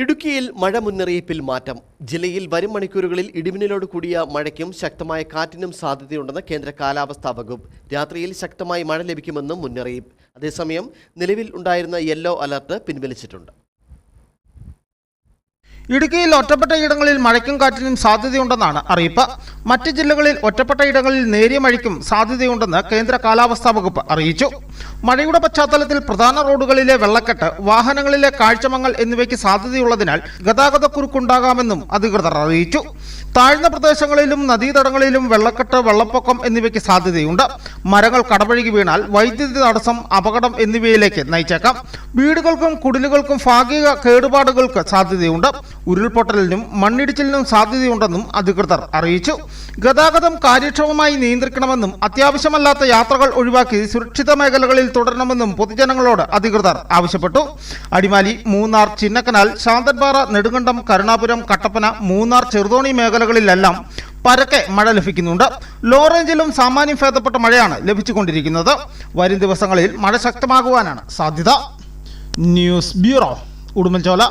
ഇടുക്കിയിൽ മഴ മുന്നറിയിപ്പിൽ മാറ്റം. ജില്ലയിൽ വരും മണിക്കൂറുകളിൽ ഇടിമിന്നലോട് കൂടിയ മഴയ്ക്കും ശക്തമായ കാറ്റിനും സാധ്യതയുണ്ടെന്ന് കേന്ദ്ര കാലാവസ്ഥാ വകുപ്പ്. രാത്രിയിൽ ശക്തമായി മഴ ലഭിക്കുമെന്നും മുന്നറിയിപ്പ്. അതേസമയം നിലവിൽ ഉണ്ടായിരുന്ന യെല്ലോ അലർട്ട് പിൻവലിച്ചിട്ടുണ്ട്. ഇടുക്കിയിൽ ഒറ്റപ്പെട്ട ഇടങ്ങളിൽ മഴയ്ക്കും കാറ്റിനും സാധ്യതയുണ്ടെന്നാണ് അറിയിപ്പ്. മറ്റ് ജില്ലകളിൽ ഒറ്റപ്പെട്ട ഇടങ്ങളിൽ നേരിയ മഴയ്ക്കും സാധ്യതയുണ്ടെന്ന് കേന്ദ്ര കാലാവസ്ഥാ വകുപ്പ് അറിയിച്ചു. മഴയുടെ പശ്ചാത്തലത്തിൽ പ്രധാന റോഡുകളിലെ വെള്ളക്കെട്ട് വാഹനങ്ങളിലെ കാഴ്ചമങ്ങൽ എന്നിവയ്ക്ക് സാധ്യതയുള്ളതിനാൽ ഗതാഗതക്കുരുക്കുണ്ടാകാമെന്നും അധികൃതർ അറിയിച്ചു. താഴ്ന്ന പ്രദേശങ്ങളിലും നദീതടങ്ങളിലും വെള്ളക്കെട്ട് വെള്ളപ്പൊക്കം എന്നിവയ്ക്ക് സാധ്യതയുണ്ട്. മരങ്ങൾ കടപഴകി വീണാൽ വൈദ്യുതി തടസ്സം അപകടം എന്നിവയിലേക്ക് നയിച്ചേക്കാം. വീടുകൾക്കും കുടിലുകൾക്കും ഭാഗിക കേടുപാടുകൾക്ക് സാധ്യതയുണ്ട്. ഉരുൾപൊട്ടലിനും മണ്ണിടിച്ചിലിനും സാധ്യതയുണ്ടെന്നും അധികൃതർ അറിയിച്ചു. ഗതാഗതം കാര്യക്ഷമമായി നിയന്ത്രിക്കണമെന്നും അത്യാവശ്യമല്ലാത്ത യാത്രകൾ ഒഴിവാക്കി സുരക്ഷിത മേഖലകളിൽ തുടരണമെന്നും പൊതുജനങ്ങളോട് അധികൃതർ ആവശ്യപ്പെട്ടു. അടിമാലി മൂന്നാർ ചിന്നക്കനാൽ ശാന്തൻപാറ നെടുങ്കണ്ടം കരുണാപുരം കട്ടപ്പന മൂന്നാർ ചെറുതോണി മേഖലകളിലെല്ലാം പരക്കെ മഴ ലഭിക്കുന്നുണ്ട്. ലോ റേഞ്ചിലും സാമാന്യം ഭേദപ്പെട്ട മഴയാണ് ലഭിച്ചുകൊണ്ടിരിക്കുന്നത്. വരും ദിവസങ്ങളിൽ മഴ ശക്തമാകുവാനാണ് സാധ്യത. News bureau Udumbanchola.